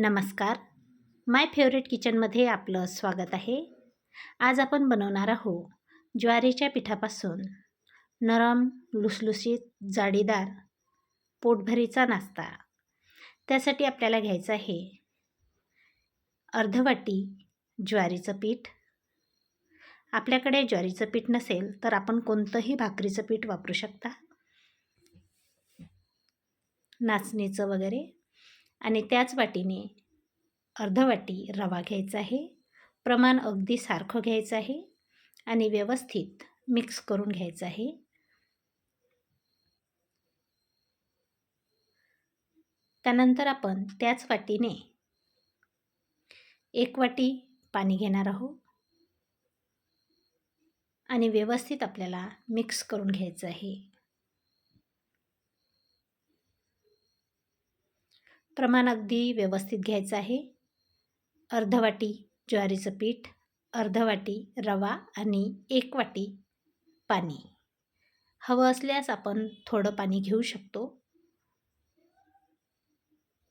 नमस्कार. माय फेवरेट किचनमध्ये आपलं स्वागत आहे. आज आपण बनवणार आहोत ज्वारीच्या पिठापासून नरम लुसलुसीत जाडीदार पोटभरीचा नाश्ता. त्यासाठी आपल्याला घ्यायचं आहे अर्धवाटी ज्वारीचं पीठ. आपल्याकडे ज्वारीचं पीठ नसेल तर आपण कोणतंही भाकरीचं पीठ वापरू शकता. नाचणीचं वगैरे. आणि त्याच वाटीने अर्ध वाटी रवा घ्यायचा आहे प्रमाण अगदी सारखं घ्यायचं आहे आणि व्यवस्थित मिक्स करून घ्यायचं आहे. त्यानंतर आपण त्याच वाटीने एक वाटी पाणी घेणार आहोत आणि व्यवस्थित आपल्याला मिक्स करून घ्यायचं आहे. प्रमाण अगदी व्यवस्थित घ्यायचं आहे. अर्ध वाटी ज्वारीचं पीठ अर्ध वाटी रवा आणि एक वाटी पाणी. हवं असल्यास आपण थोडं पाणी घेऊ शकतो.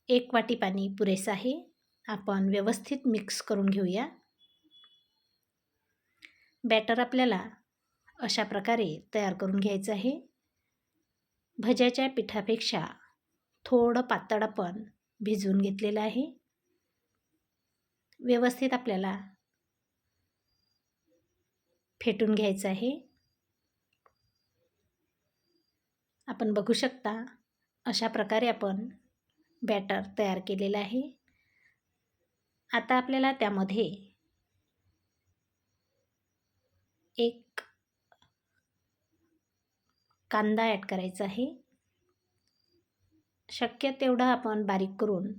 एक वाटी पाणी पुरेसं आहे. आपण व्यवस्थित मिक्स करून घेऊया. बॅटर आपल्याला अशा प्रकारे तयार करून घ्यायचं आहे. भज्याच्या पिठापेक्षा थोडं पातळ आपण भिजवून घेतलेलं आहे. व्यवस्थित आपल्याला फेटून घ्यायचं आहे. आपण बघू शकता अशा प्रकारे आपण बॅटर तयार केलेलं आहे. आता आपल्याला त्यामध्ये एक कांदा ॲड करायचा आहे. शक्य तेवढं आपण बारीक करून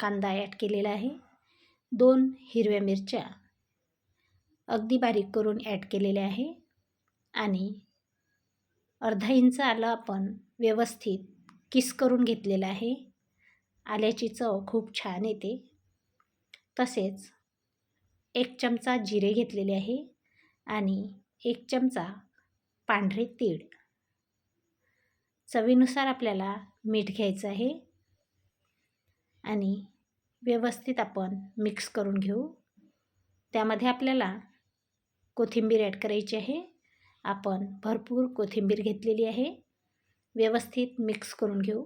कांदा ॲड केलेला आहे. दोन हिरव्या मिरच्या अगदी बारीक करून ॲड केलेल्या आहे. आणि अर्धा इंच आलं आपण व्यवस्थित किस करून घेतलेलं आहे. आल्याची चव खूप छान येते. तसेच एक चमचा जिरे घेतलेले आहे. आणि एक चमचा पांढरे तीळ. चवीनुसार आपल्याला मीठ घ्यायचं आहे. आणि व्यवस्थित आपण मिक्स करून घेऊ. त्यामध्ये आपल्याला कोथिंबीर ॲड करायची आहे. आपण भरपूर कोथिंबीर घेतलेली आहे. व्यवस्थित मिक्स करून घेऊ.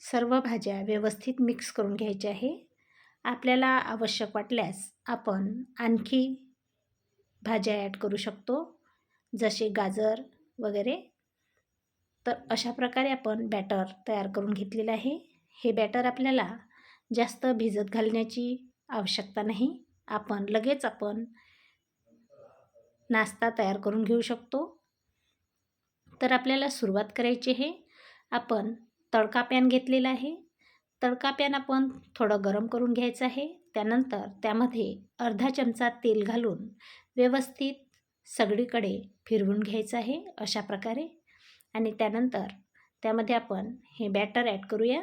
सर्व भाज्या व्यवस्थित मिक्स करून घ्यायच्या आहे. आपल्याला आवश्यक वाटल्यास आपण आणखी भाज्या ॲड करू शकतो. जसे गाजर वगैरे. तर अशा प्रकारे आपण बॅटर तयार करून घेतलेलं आहे. हे बॅटर आपल्याला जास्त भिजत घालण्याची आवश्यकता नाही. आपण लगेच आपण नाश्ता तयार करून घेऊ शकतो. तर आपल्याला सुरुवात करायची आहे. आपण तडका पॅन घेतलेला आहे. तडका पॅन आपण थोडं गरम करून घ्यायचं आहे. त्यानंतर त्यामध्ये अर्धा चमचा तेल घालून व्यवस्थित सगळीकडे फिरवून घ्यायचं आहे अशा प्रकारे. आणि त्यानंतर त्यामध्ये आपण हे बॅटर ॲड करूया.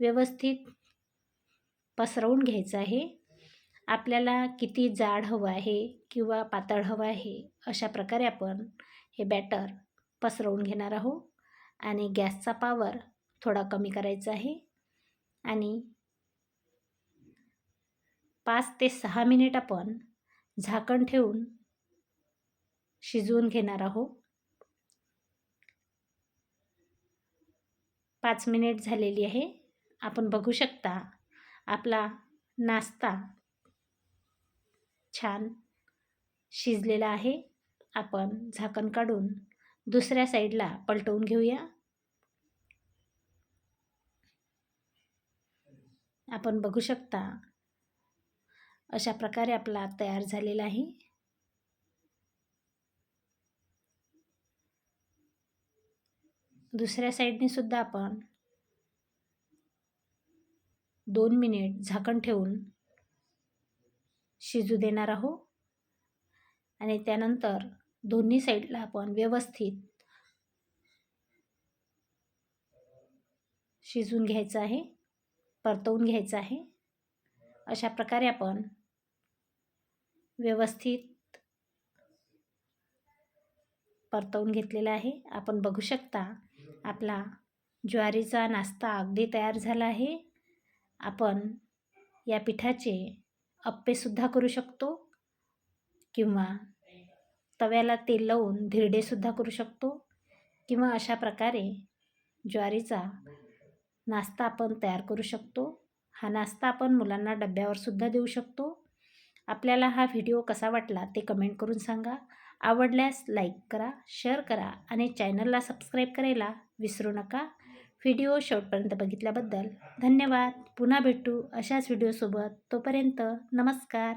व्यवस्थित पसरवून घ्यायचं आहे. आपल्याला किती जाड हवं आहे किंवा पातळ हवं आहे अशा प्रकारे आपण हे बॅटर पसरवून घेणार आहोत. आणि गॅसचा पावर थोडा कमी करायचा आहे. आणि पाच ते सहा मिनिट आपण झाकण ठेवून शिजवून घेणार आहोत पाच मिनिट झालेली आहे. आपण बघू शकता आपला नाश्ता छान शिजलेला आहे. आपण झाकण काढून दुसऱ्या साईडला पलटवून घेऊया. आपण बघू शकता अशा प्रकारे आपला तयार झालेला आहे. दुसऱ्या साईडने सुद्धा आपण दोन मिनिट झाकण ठेवून शिजू देणार आहोत. आणि त्यानंतर दोन्ही साईडला आपण व्यवस्थित शिजून घ्यायचं आहे परतवून घ्यायचं आहे. अशा प्रकारे आपण व्यवस्थित परतवून घेतलेलं आहे. आपण बघू शकता आपला ज्वारीचा नाश्ता अगदी तयार झाला आहे. आपण या पिठाचे अप्पेसुद्धा करू शकतो किंवा तव्याला तेल लावून धिरडेसुद्धा करू शकतो किंवा अशा प्रकारे ज्वारीचा नाश्ता आपण तयार करू शकतो. हा नाश्ता आपण मुलांना डब्यावरसुद्धा देऊ शकतो. आपल्याला हा व्हिडिओ कसा वाटला ते कमेंट करून सांगा. आवडल्यास लाईक करा शेअर करा आणि चॅनलला सबस्क्राईब करायला विसरू नका. व्हिडिओ शेवटपर्यंत बघितल्याबद्दल धन्यवाद. पुन्हा भेटू अशाच व्हिडिओसोबत. तोपर्यंत नमस्कार.